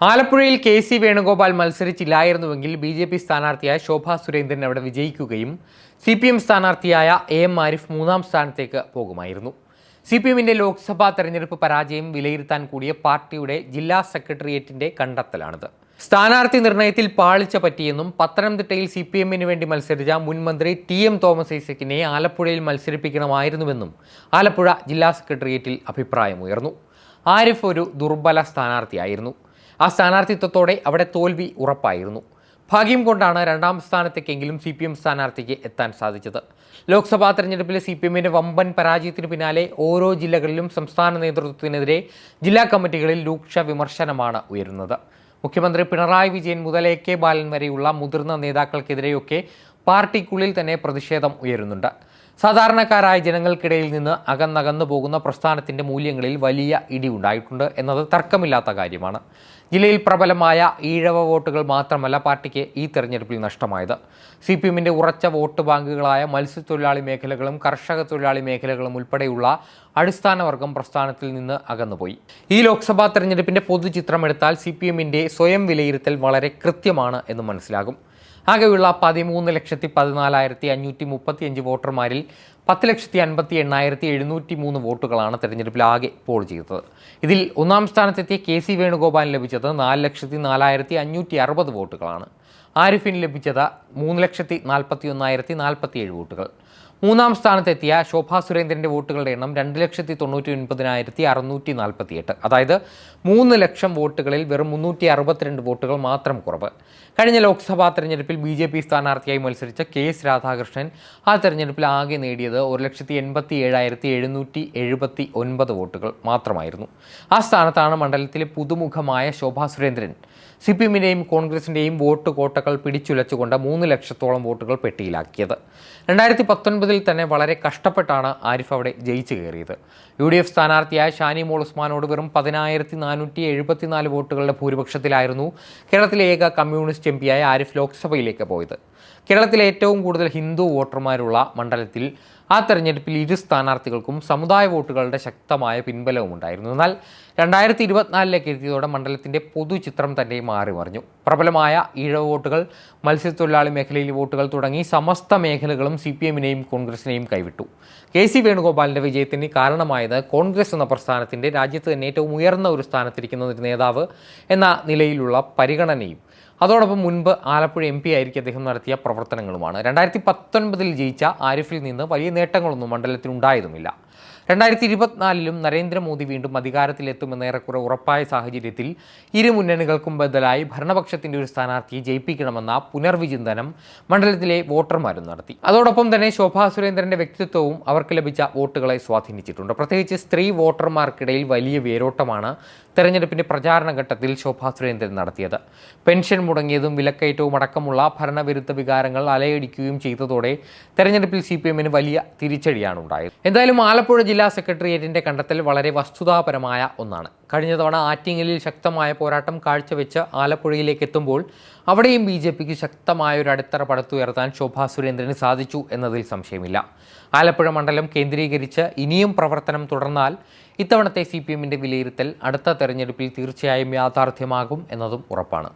ആലപ്പുഴയിൽ K C Venugopal മത്സരിച്ചില്ലായിരുന്നുവെങ്കിൽ B J P സ്ഥാനാർത്ഥിയായ ശോഭ സുരേന്ദ്രൻ അവിടെ വിജയിക്കുകയും സി പി എം സ്ഥാനാർത്ഥിയായ എ എം ആരിഫ് മൂന്നാം സ്ഥാനത്തേക്ക് പോകുമായിരുന്നു. സി പി എമ്മിന്റെ ലോക്സഭാ തെരഞ്ഞെടുപ്പ് പരാജയം വിലയിരുത്താൻ കൂടിയ പാർട്ടിയുടെ ജില്ലാ സെക്രട്ടേറിയറ്റിന്റെ കണ്ടെത്തലാണിത്. സ്ഥാനാർത്ഥി നിർണയത്തിൽ പാളിച്ച പറ്റിയെന്നും പത്തനംതിട്ടയിൽ സി പി എമ്മിന് വേണ്ടി മത്സരിച്ച മുൻ മന്ത്രി ടി എം തോമസ് ഐസക്കിനെ ആലപ്പുഴയിൽ മത്സരിപ്പിക്കണമായിരുന്നുവെന്നും ആലപ്പുഴ ജില്ലാ സെക്രട്ടേറിയറ്റിൽ അഭിപ്രായമുയർന്നു. ആരിഫ് ഒരു ദുർബല സ്ഥാനാർത്ഥിയായിരുന്നു. ആ സ്ഥാനാർത്ഥിത്വത്തോടെ അവിടെ തോൽവി ഉറപ്പായിരുന്നു. ഭാഗ്യം കൊണ്ടാണ് രണ്ടാം സ്ഥാനത്തേക്കെങ്കിലും സി പി എം സ്ഥാനാർത്ഥിക്ക് എത്താൻ സാധിച്ചത്. ലോക്സഭാ തെരഞ്ഞെടുപ്പിലെ സി പി എമ്മിന്റെ വമ്പൻ പരാജയത്തിന് പിന്നാലെ ഓരോ ജില്ലകളിലും സംസ്ഥാന നേതൃത്വത്തിനെതിരെ ജില്ലാ കമ്മിറ്റികളിൽ രൂക്ഷ വിമർശനമാണ് ഉയരുന്നത്. മുഖ്യമന്ത്രി പിണറായി വിജയൻ മുതൽ എ കെ ബാലൻ വരെയുള്ള മുതിർന്ന നേതാക്കൾക്കെതിരെയൊക്കെ പാർട്ടിക്കുള്ളിൽ തന്നെ പ്രതിഷേധം ഉയരുന്നുണ്ട്. സാധാരണക്കാരായ ജനങ്ങൾക്കിടയിൽ നിന്ന് അകന്നകന്നു പോകുന്ന പ്രസ്ഥാനത്തിന്റെ മൂല്യങ്ങളിൽ വലിയ ഇടിവുണ്ടായിട്ടുണ്ട് എന്നത് തർക്കമില്ലാത്ത കാര്യമാണ്. ജില്ലയിൽ പ്രബലമായ ഈഴവ വോട്ടുകൾ മാത്രമല്ല പാർട്ടിക്ക് ഈ തെരഞ്ഞെടുപ്പിൽ നഷ്ടമായത്. സി പി എമ്മിന്റെ ഉറച്ച വോട്ട് ബാങ്കുകളായ മത്സ്യത്തൊഴിലാളി മേഖലകളും കർഷക തൊഴിലാളി മേഖലകളും ഉൾപ്പെടെയുള്ള അടിസ്ഥാനവർഗം പ്രസ്ഥാനത്തിൽ നിന്ന് അകന്നുപോയി. ഈ ലോക്സഭാ തെരഞ്ഞെടുപ്പിന്റെ പൊതുചിത്രം എടുത്താൽ സി പി എമ്മിന്റെ സ്വയം വിലയിരുത്തൽ വളരെ കൃത്യമാണ് എന്ന് മനസ്സിലാകും. ആകെയുള്ള പതിമൂന്ന് ലക്ഷത്തി പതിനാലായിരത്തി അഞ്ഞൂറ്റി മുപ്പത്തി അഞ്ച് വോട്ടർമാരിൽ പത്ത് ലക്ഷത്തി അൻപത്തി എണ്ണായിരത്തി എഴുന്നൂറ്റി മൂന്ന് വോട്ടുകളാണ് തെരഞ്ഞെടുപ്പിൽ ആകെ പോൾ ചെയ്തത്. ഇതിൽ ഒന്നാം സ്ഥാനത്തെത്തിയ കെ സി വേണുഗോപാലിന് ലഭിച്ചത് നാല് ലക്ഷത്തി നാലായിരത്തി അഞ്ഞൂറ്റി അറുപത് വോട്ടുകളാണ്. ആരിഫിന് ലഭിച്ചത് മൂന്ന് ലക്ഷത്തി നാൽപ്പത്തി ഒന്നായിരത്തി നാൽപ്പത്തി ഏഴ് വോട്ടുകൾ. മൂന്നാം സ്ഥാനത്തെത്തിയ ശോഭാ സുരേന്ദ്രന്റെ വോട്ടുകളുടെ എണ്ണം രണ്ട് ലക്ഷത്തി തൊണ്ണൂറ്റി ഒൻപതിനായിരത്തി അറുന്നൂറ്റി നാൽപ്പത്തി എട്ട് അതായത് മൂന്ന് ലക്ഷം വോട്ടുകളിൽ വെറും മുന്നൂറ്റി അറുപത്തിരണ്ട് വോട്ടുകൾ മാത്രം കുറവ്. കഴിഞ്ഞ ലോക്സഭാ തെരഞ്ഞെടുപ്പിൽ ബി ജെ പി സ്ഥാനാർത്ഥിയായി മത്സരിച്ച കെ എസ് രാധാകൃഷ്ണൻ ആ തെരഞ്ഞെടുപ്പിൽ ആകെ നേടിയത് ഒരു ലക്ഷത്തി എൺപത്തി ഏഴായിരത്തി എഴുന്നൂറ്റി എഴുപത്തി ഒൻപത് വോട്ടുകൾ മാത്രമായിരുന്നു. ആ സ്ഥാനത്താണ് മണ്ഡലത്തിലെ പുതുമുഖമായ ശോഭാ സുരേന്ദ്രൻ. സി പി എമ്മിന്റെയും കോൺഗ്രസിന്റെയും വോട്ട് കോട്ടകൾ പിടിച്ചുലച്ചുകൊണ്ട് മൂന്ന് ലക്ഷത്തോളം വോട്ടുകൾ പെട്ടിയിലാക്കിയത്. രണ്ടായിരത്തി പത്തൊൻപതിൽ തന്നെ വളരെ കഷ്ടപ്പെട്ടാണ് ആരിഫ് അവിടെ ജയിച്ചു കയറിയത്. യു ഡി എഫ് സ്ഥാനാർത്ഥിയായ ഷാനി മോൾ ഉസ്മാനോട് വെറും പതിനായിരത്തി നാനൂറ്റി എഴുപത്തിനാല് വോട്ടുകളുടെ ഭൂരിപക്ഷത്തിലായിരുന്നു കേരളത്തിലെ ഏക കമ്മ്യൂണിസ്റ്റ് എം പിയായ ആരിഫ് ലോക്സഭയിലേക്ക് പോയത്. കേരളത്തിലെ ഏറ്റവും കൂടുതൽ ഹിന്ദു വോട്ടർമാരുള്ള മണ്ഡലത്തിൽ ആ തെരഞ്ഞെടുപ്പിൽ ഇരു സ്ഥാനാർത്ഥികൾക്കും സമുദായ വോട്ടുകളുടെ ശക്തമായ പിൻബലവും ഉണ്ടായിരുന്നു. എന്നാൽ രണ്ടായിരത്തി ഇരുപത്തിനാലിലേക്ക് എത്തിയതോടെ മണ്ഡലത്തിന്റെ പൊതുചിത്രം തന്നെ മാറി മറിഞ്ഞു. പ്രബലമായ ഈഴവ വോട്ടുകൾ മത്സ്യത്തൊഴിലാളി മേഖലയിലെ വോട്ടുകൾ തുടങ്ങി സമസ്ത മേഖലകളും സി പി എമ്മിനെയും കോൺഗ്രസിനെയും കൈവിട്ടു. കെ സി വേണുഗോപാലിന്റെ വിജയത്തിന് കാരണമായത് കോൺഗ്രസ് എന്ന പ്രസ്ഥാനത്തിന്റെ രാജ്യത്ത് തന്നെ ഏറ്റവും ഉയർന്ന ഒരു സ്ഥാനത്തിരിക്കുന്ന ഒരു നേതാവ് എന്ന നിലയിലുള്ള പരിഗണനയും അതോടൊപ്പം മുൻപ് ആലപ്പുഴ എം പി ആയിരിക്കും അദ്ദേഹം നടത്തിയ പ്രവർത്തനങ്ങളുമാണ്. രണ്ടായിരത്തി പത്തൊൻപതിൽ ജയിച്ച ആരിഫിൽ നിന്ന് വലിയ നേട്ടങ്ങളൊന്നും മണ്ഡലത്തിൽ ഉണ്ടായതുമില്ല രണ്ടായിരത്തി ഇരുപത്തിനാലിലും നരേന്ദ്രമോദി വീണ്ടും അധികാരത്തിലെത്തുമെന്ന് ഏറെക്കുറെ ഉറപ്പായ സാഹചര്യത്തിൽ ഇരു മുന്നണികൾക്കും ബദലായി ഭരണപക്ഷത്തിന്റെ ഒരു സ്ഥാനാർത്ഥിയെ ജയിപ്പിക്കണമെന്ന പുനർവിചിന്തനം മണ്ഡലത്തിലെ വോട്ടർമാരും നടത്തി. അതോടൊപ്പം തന്നെ ശോഭാ സുരേന്ദ്രന്റെ വ്യക്തിത്വവും അവർക്ക് ലഭിച്ച വോട്ടുകളെ സ്വാധീനിച്ചിട്ടുണ്ട്. പ്രത്യേകിച്ച് സ്ത്രീ വോട്ടർമാർക്കിടയിൽ വലിയ വേരോട്ടമാണ് തെരഞ്ഞെടുപ്പിന്റെ പ്രചാരണ ഘട്ടത്തിൽ ശോഭാ സുരേന്ദ്രൻ നടത്തിയത്. പെൻഷൻ മുടങ്ങിയതും വിലക്കയറ്റവും അടക്കമുള്ള ഭരണവിരുദ്ധ വികാരങ്ങൾ അലയടിക്കുകയും ചെയ്തതോടെ തെരഞ്ഞെടുപ്പിൽ സി പി എമ്മിന് വലിയ തിരിച്ചടിയാണ് ഉണ്ടായത് എന്തായാലും ആലപ്പുഴ ജില്ലാ സെക്രട്ടേറിയറ്റിന്റെ കണ്ടെത്തൽ വളരെ വസ്തുതാപരമായ ഒന്നാണ്. കഴിഞ്ഞ തവണ ആറ്റിങ്ങലിൽ ശക്തമായ പോരാട്ടം കാഴ്ചവെച്ച് ആലപ്പുഴയിലേക്ക് എത്തുമ്പോൾ അവിടെയും ബി ജെ പിക്ക് ശക്തമായ ഒരു അടിത്തറ പടുത്തുയർത്താൻ ശോഭാ സുരേന്ദ്രന് സാധിച്ചു എന്നതിൽ സംശയമില്ല. ആലപ്പുഴ മണ്ഡലം കേന്ദ്രീകരിച്ച് ഇനിയും പ്രവർത്തനം തുടർന്നാൽ ഇത്തവണത്തെ സി പി വിലയിരുത്തൽ അടുത്ത തെരഞ്ഞെടുപ്പിൽ തീർച്ചയായും യാഥാർത്ഥ്യമാകും എന്നതും ഉറപ്പാണ്.